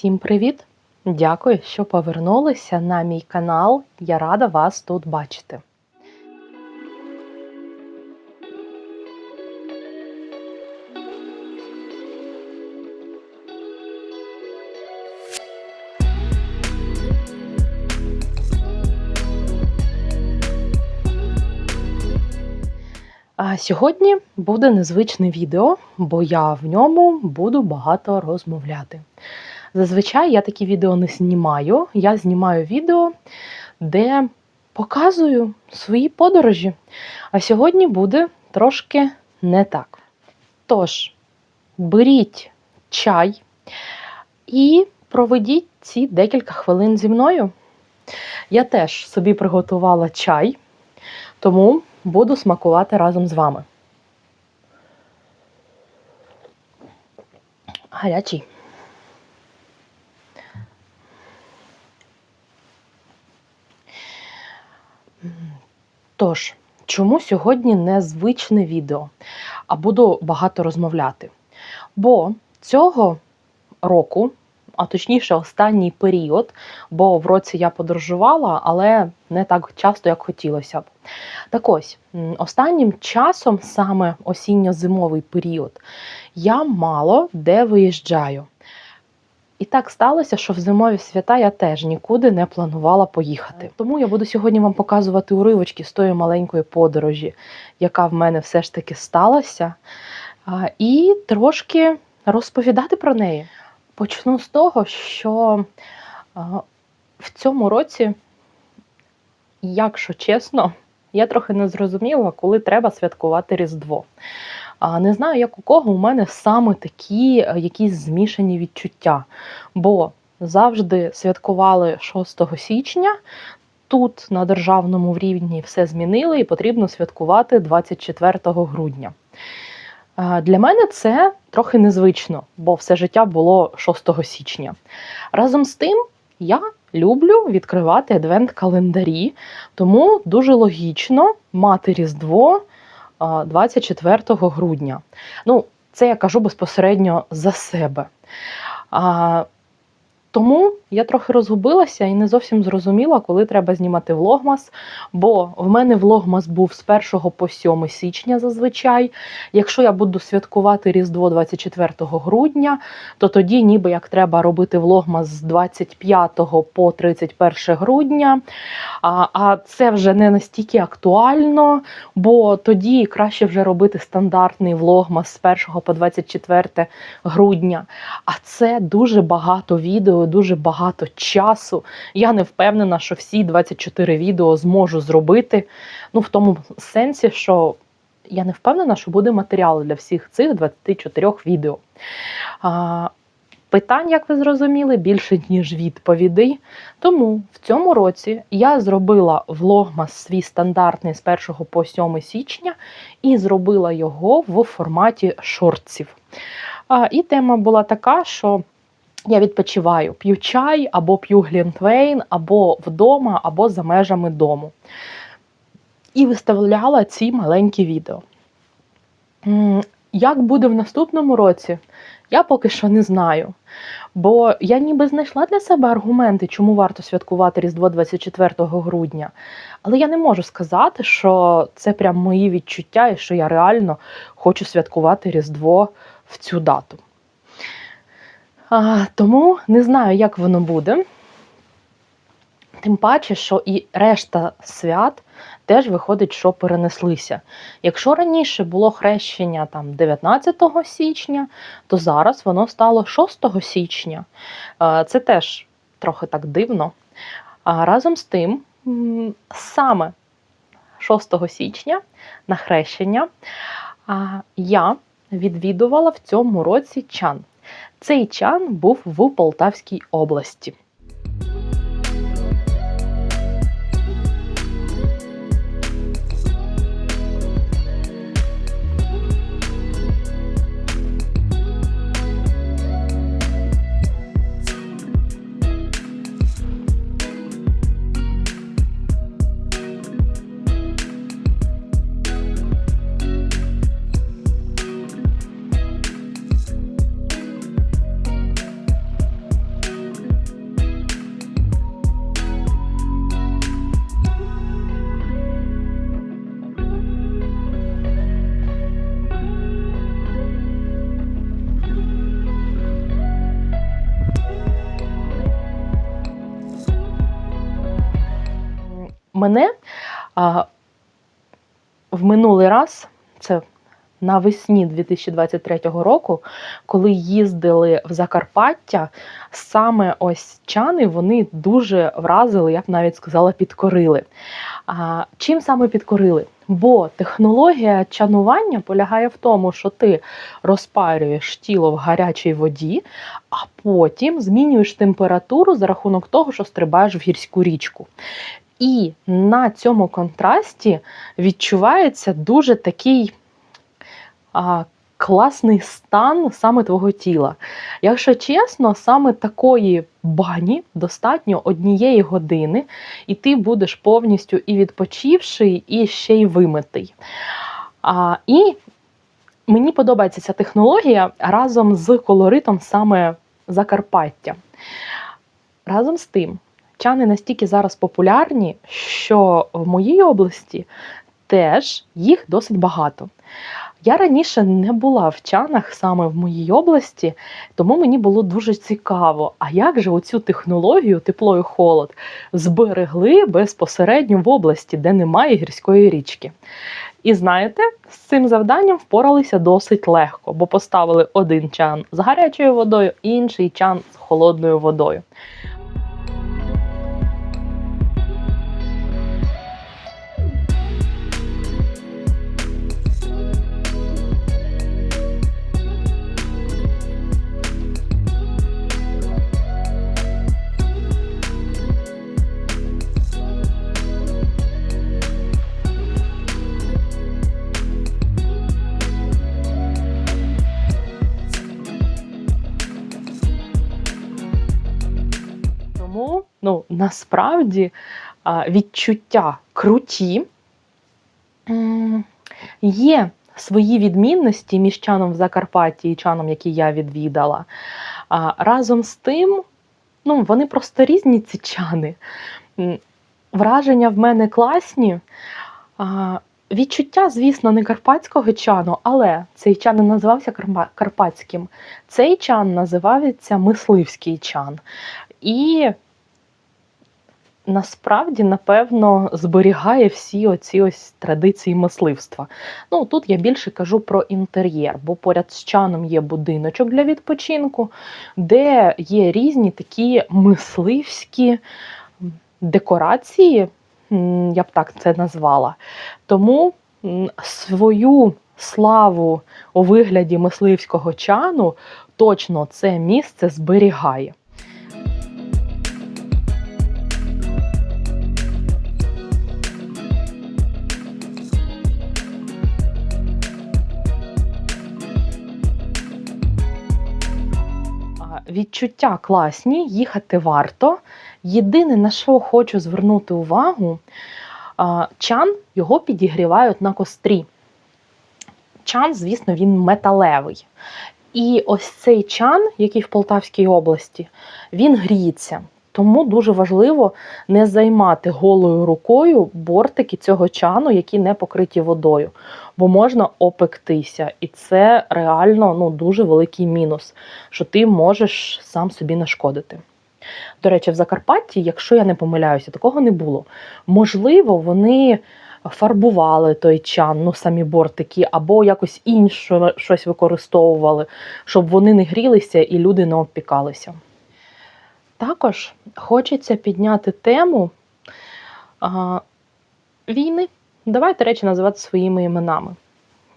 Всім привіт! Дякую, що повернулися на мій канал. Я рада вас тут бачити. Сьогодні буде незвичне відео, бо я в ньому буду багато розмовляти. Зазвичай я такі відео не знімаю. Я знімаю відео, де показую свої подорожі. А сьогодні буде трошки не так. Тож, беріть чай і проведіть ці декілька хвилин зі мною. Я теж собі приготувала чай, тому буду смакувати разом з вами. Гарячий. Тож, чому сьогодні незвичне відео, а буду багато розмовляти? Бо цього року, а точніше, останній період, бо в році я подорожувала, але не так часто, як хотілося б. Так ось, останнім часом, саме осінньо-зимовий період, я мало де виїжджаю. І так сталося, що в зимові свята я теж нікуди не планувала поїхати. Тому я буду сьогодні вам показувати уривочки з тої маленької подорожі, яка в мене все ж таки сталася, і трошки розповідати про неї. Почну з того, що в цьому році, якщо чесно, я трохи не зрозуміла, коли треба святкувати Різдво. Не знаю, як у кого у мене саме такі е, якісь змішані відчуття. Бо завжди святкували 6 січня. Тут на державному рівні все змінили і потрібно святкувати 24 грудня. Для мене це трохи незвично, бо все життя було 6 січня. Разом з тим, я люблю відкривати адвент-календарі, тому дуже логічно мати Різдво 24 грудня. Ну, це я кажу безпосередньо за себе. Тому я трохи розгубилася і не зовсім зрозуміла, коли треба знімати влогмас. Бо в мене влогмас був з 1 по 7 січня зазвичай. Якщо я буду святкувати Різдво 24 грудня, то тоді ніби як треба робити влогмас з 25 по 31 грудня. А а це вже не настільки актуально, бо тоді краще вже робити стандартний влогмас з 1 по 24 грудня. А це дуже багато відео дуже багато часу. Я не впевнена, що всі 24 відео зможу зробити. Ну, в тому сенсі, що я не впевнена, що буде матеріал для всіх цих 24 відео. А, Питань, як ви зрозуміли, більше, ніж відповідей. Тому в цьому році я зробила влогмас свій стандартний з 1 по 7 січня і зробила його в форматі шортсів. І тема була така, що я відпочиваю, п'ю чай або п'ю глінтвейн, або вдома, або за межами дому. І виставляла ці маленькі відео. Як буде в наступному році, я поки що не знаю. Бо я ніби знайшла для себе аргументи, чому варто святкувати Різдво 24 грудня. Але я не можу сказати, що це прям мої відчуття і що я реально хочу святкувати Різдво в цю дату. А, Тому не знаю, як воно буде. Тим паче, що і решта свят теж виходить, що перенеслися. Якщо раніше було хрещення там 19 січня, то зараз воно стало 6 січня. Це теж трохи так дивно. А разом з тим, саме 6 січня на хрещення я відвідувала в цьому році чан. Цей чан був в Полтавській області. Мене а, в минулий раз, це навесні 2023 року, коли їздили в Закарпаття, саме ось чани вони дуже вразили, я б навіть сказала, підкорили. А, Чим саме підкорили? Бо технологія чанування полягає в тому, що ти розпарюєш тіло в гарячій воді, а потім змінюєш температуру за рахунок того, що стрибаєш в гірську річку. І на цьому контрасті відчувається дуже такий а, класний стан саме твого тіла. Якщо чесно, саме такої бані достатньо однієї години, і ти будеш повністю і відпочивший, і ще й вимитий. А, І мені подобається ця технологія разом з колоритом саме Закарпаття. Разом з тим, чани настільки зараз популярні, що в моїй області теж їх досить багато. Я раніше не була в чанах саме в моїй області, тому мені було дуже цікаво, а як же оцю технологію тепло і холод зберегли безпосередньо в області, де немає гірської річки. І знаєте, з цим завданням впоралися досить легко, бо поставили один чан з гарячою водою, інший чан з холодною водою. Насправді відчуття круті. Є свої відмінності між чаном в Закарпатті і чаном, який я відвідала. Разом з тим, ну, вони просто різні ці чани. Враження в мене класні. Відчуття, звісно, не карпатського чану, але цей чан не називався карпатським. Цей чан називається мисливський чан. І насправді, напевно, зберігає всі оці ось традиції мисливства. Ну, тут я більше кажу про інтер'єр, бо поряд з чаном є будиночок для відпочинку, де є різні такі мисливські декорації, я б так це назвала. Тому свою славу у вигляді мисливського чану точно це місце зберігає. Відчуття класні, їхати варто. Єдине, на що хочу звернути увагу, чан його підігрівають на кострі. Чан, звісно, він металевий. І ось цей чан, який в Полтавській області, він гріється. Тому дуже важливо не займати голою рукою бортики цього чану, які не покриті водою, бо можна опектися. І це реально ну, дуже великий мінус, що ти можеш сам собі нашкодити. До речі, в Закарпатті, якщо я не помиляюся, такого не було. Можливо, вони фарбували той чан, ну самі бортики, або якось інше щось використовували, щоб вони не грілися і люди не обпікалися. Також хочеться підняти тему а, війни. Давайте речі називати своїми іменами.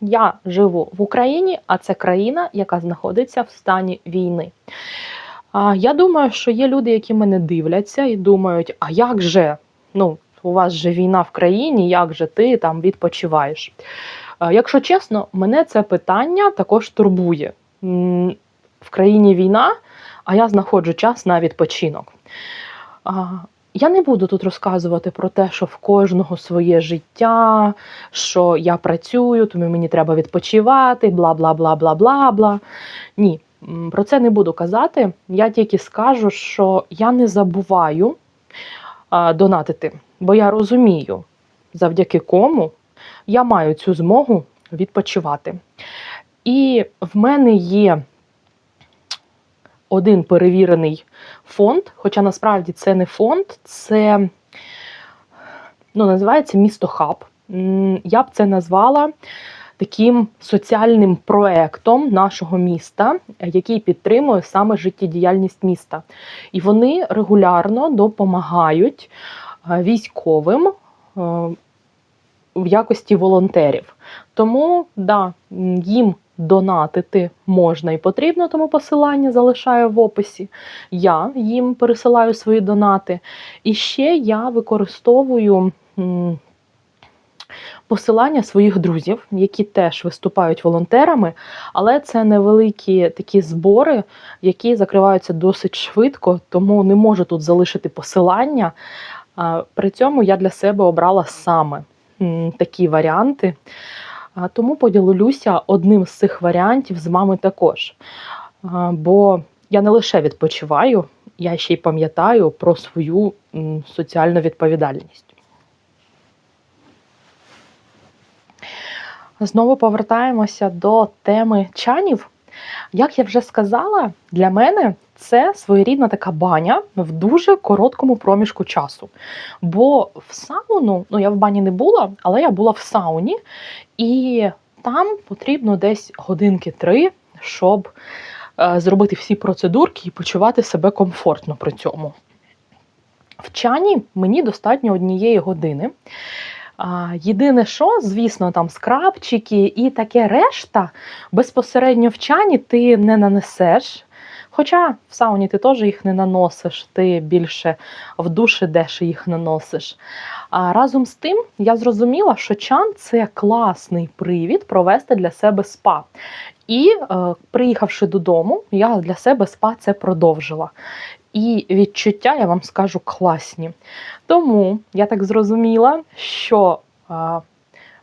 Я живу в Україні, а це країна, яка знаходиться в стані війни. А, Я думаю, що є люди, які мене дивляться і думають, а як же? Ну, у вас же війна в країні, як же ти там відпочиваєш? А, Якщо чесно, мене це питання також турбує. В країні війна, а я знаходжу час на відпочинок. Я не буду тут розказувати про те, що в кожного своє життя, що я працюю, тому мені треба відпочивати, бла бла бла бла бла бла. Ні, про це не буду казати. Я тільки скажу, що я не забуваю донатити, бо я розумію, завдяки кому я маю цю змогу відпочивати. І в мене є один перевірений фонд, хоча насправді це не фонд, це ну, називається місто Хаб. Я б це назвала таким соціальним проектом нашого міста, який підтримує саме життєдіяльність міста. І вони регулярно допомагають е, військовим е, в якості волонтерів. Тому да, їм донатити можна і потрібно, тому посилання залишаю в описі. Я їм пересилаю свої донати. І ще я використовую. Посилання своїх друзів, які теж виступають волонтерами, але це невеликі такі збори, які закриваються досить швидко, тому не можу тут залишити посилання. При цьому я для себе обрала саме такі варіанти. Тому поділюся одним з цих варіантів з вами також. Бо я не лише відпочиваю, я ще й пам'ятаю про свою соціальну відповідальність. Знову повертаємося до теми чанів. Як я вже сказала, для мене це своєрідна така баня в дуже короткому проміжку часу. Бо в сауну, ну я в бані не була, але я була в сауні, і там потрібно десь годинки три, щоб е, зробити всі процедурки і почувати себе комфортно при цьому. В чані мені достатньо однієї години. Єдине, що, звісно, там скрабчики і таке решта безпосередньо в чані ти не нанесеш. Хоча в сауні ти теж їх не наносиш, ти більше в душі деш їх наносиш. А разом з тим я зрозуміла, що чан це класний привід провести для себе спа. І е, приїхавши додому, я для себе спа це продовжила. І відчуття, я вам скажу, класні. Тому я так зрозуміла, що а,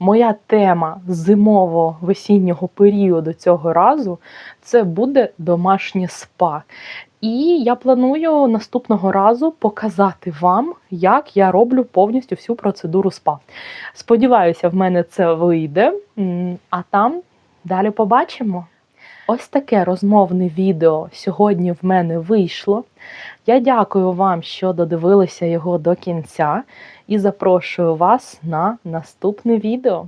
моя тема зимово-весіннього періоду цього разу це буде домашнє спа. І я планую наступного разу показати вам, як я роблю повністю всю процедуру спа. Сподіваюся, в мене це вийде, а там далі побачимо. Ось таке розмовне відео сьогодні в мене вийшло. Я дякую вам, що додивилися його до кінця, і запрошую вас на наступне відео.